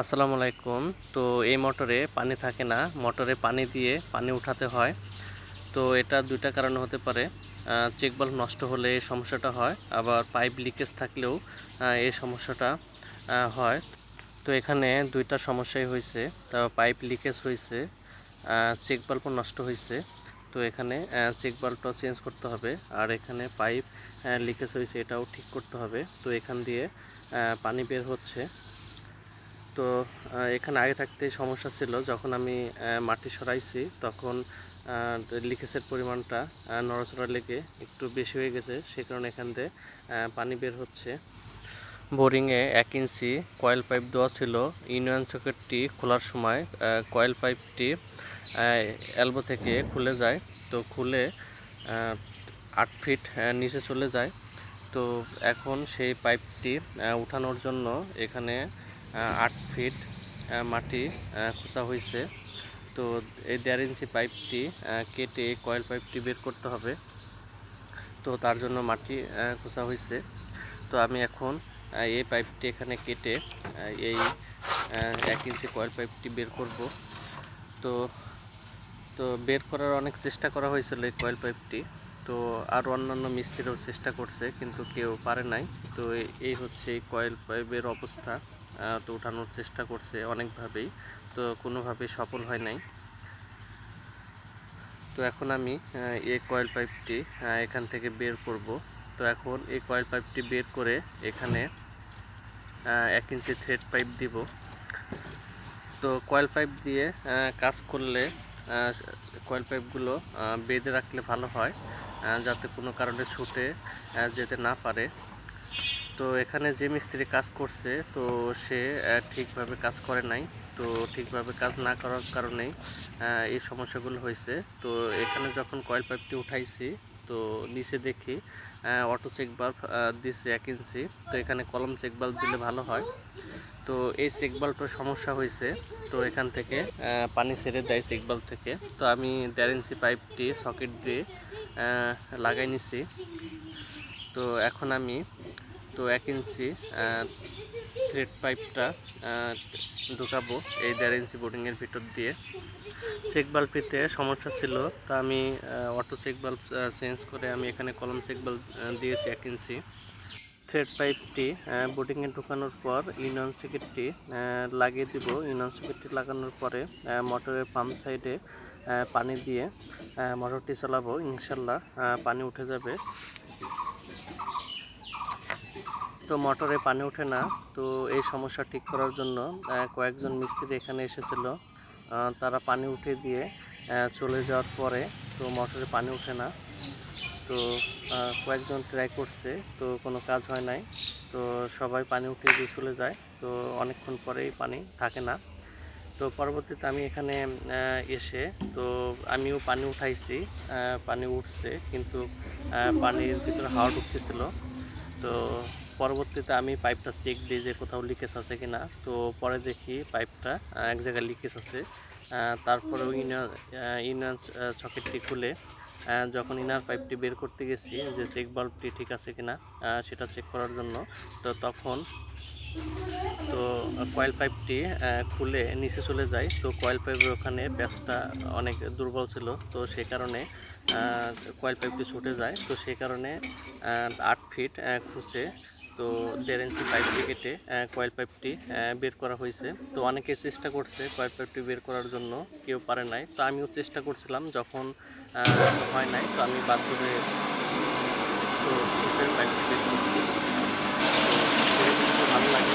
আসসালামু আলাইকুম। তো এই মোটরে পানি থাকে না, মোটরে পানি দিয়ে পানি উঠাতে হয়। তো এটা দুইটা কারণে হতে পারে। চেক বাল্ব নষ্ট হলে এই সমস্যাটা হয়, আবার পাইপ লিকেজ থাকলেও এই সমস্যাটা হয়। তো এখানে দুইটা সমস্যাই হয়েছে তো পাইপ লিকেজ হয়েছে চেক বাল্বও নষ্ট হয়েছে তো এখানে চেক বাল্বটাও চেঞ্জ করতে হবে, আর এখানে পাইপ লিকেজ হয়েছে এটাও ঠিক করতে হবে। তো এখান দিয়ে পানি বের হচ্ছে। তো এখানে আগে থাকতে সমস্যা ছিল যখন আমি মাটি সরাইছি তখন লিকেজের পরিমাণটা নড়াচড়া লেগে একটু বেশি হয়ে গেছে সে কারণে এখান আহ, পানি বের হচ্ছে। বোরিংয়ে এক ইঞ্চি কয়েল পাইপ দেওয়া ছিল। ইউনিয়ন সকেটটি খোলার সময় কয়েল পাইপটি এলবো থেকে খুলে যায়। তো খুলে আট ফিট নিচে চলে যায়। তো এখন সেই পাইপটি উঠানোর জন্য এখানে আট ফিট মাটি খোঁচা হয়েছে তো এই দেড় ইঞ্চি পাইপটি কেটে কয়েল পাইপটি বের করতে হবে। তো তার জন্য মাটি খোঁচা হয়েছে তো আমি এখন এই পাইপটি এখানে কেটে এই এক ইঞ্চি কয়েল পাইপটি বের করব। তো তো বের করার অনেক চেষ্টা করা হয়েছিল এই কয়েল পাইপটি। তো আর অন্যান্য মিস্ত্রিরাও চেষ্টা করছে, কিন্তু কেউ পারে নাই। তো এই হচ্ছে এই কয়েল পাইপের অবস্থা। তো উঠানোর চেষ্টা করছে অনেকভাবেই। তো কোনোভাবেই সফল হয় নাই। তো এখন আমি এই কয়েল পাইপটি এখান থেকে বের করব। তো এখন এই কয়েল পাইপটি বের করে এখানে এক ইঞ্চি থ্রেড পাইপ দিব। তো কয়েল পাইপ দিয়ে কাজ করলে কয়েল পাইপগুলো বেঁধে রাখলে ভালো হয়। যাতে কোনো কারণে ছুটে যেতে না পারে। তো এখানে যে মিস্ত্রি কাজ করছে, তো সে ঠিকভাবে কাজ করে নাই। তো ঠিকভাবে কাজ না করার কারণেই এই সমস্যাগুলো হয়েছে। তো এখানে যখন কয়েল পাইপটি উঠাইছি, তো নিচে দেখি অটো চেক বাল্ব দিছে এক ইঞ্চি। তো এখানে কলম চেক বাল্ব দিলে ভালো হয়। তো এই চেক বাল্বটার সমস্যা হয়েছে। তো এখান থেকে পানি ছেড়ে দেয় চেক বাল্ব থেকে। তো আমি দেড় ইঞ্চি পাইপটি সকেট দিয়ে লাগাই নিছি। তো এখন আমি তো এক ইঞ্চি থ্রেড পাইপটা ঢুকাবো এই দেড় ইঞ্চি বোর্ডিংয়ের ভিতর দিয়ে। চেক বাল্বটিতে সমস্যা ছিল, তা আমি অটো চেক বাল্ব চেঞ্জ করে আমি এখানে কলম চেক বাল্ব দিয়েছি এক ইঞ্চি। থ্রেড পাইপটি বোর্ডিংয়ে ঢোকানোর পর ইউনিয়ন সকেটটি লাগিয়ে দিব। ইউনিয়ন সকেটটি লাগানোর পরে মোটরের পাম্প সাইডে পানি দিয়ে মোটরটি চালাবো, ইনশাল্লাহ পানি উঠে যাবে। তো মোটরে পানি ওঠে না। তো এই সমস্যা ঠিক করার জন্য কয়েকজন মিস্ত্রি এখানে এসেছিল। তারা পানি উঠিয়ে দিয়ে চলে যাওয়ার পরে তো মোটরে পানি ওঠে না। তো কয়েকজন ট্রাই করছে, তো কোনো কাজ হয় নাই। তো সবাই পানি উঠিয়ে দিয়ে চলে যায়। তো অনেকক্ষণ পরেই পানি থাকে না। তো পরবর্তীতে আমি এখানে এসে তো আমিও পানি উঠাইছি। পানি উঠছে, কিন্তু পানির ভিতরে হাওয়া ঢুকতেছিল। তো পরবর্তীতে আমি পাইপটা চেক দিই যে কোথাও লিকেজ আছে কি না তো পরে দেখি পাইপটা এক জায়গায় লিকেজ আছে। আহ, তারপরেও ইনার ইনার সকেটটি খুলে যখন ইনার পাইপটি বের করতে গেছি যে চেক বাল্বটি ঠিক আছে কিনা আহ, সেটা চেক করার জন্য তো তখন তো কয়েল পাইপটি খুলে নিচে চলে যায়। তো কয়েল পাইপের ওখানে প্যাচটা অনেক দুর্বল ছিল তো সে কারণে কয়েল পাইপটি ছুটে যায়। তো সেই কারণে আট ফিট খুঁজে তো দেড় ইঞ্চি পাইপ কেটে কয়েল পাইপটি বের করা হয়েছে। তো অনেকে চেষ্টা করছে কয়েল পাইপটি বের করার জন্য, কেউ পারে নাই। তো আমিও চেষ্টা করছিলাম, যখন হয় নাই, তো আমি বাধ্য হয়ে তো পাইপটি বের করছি। ভালো লাগে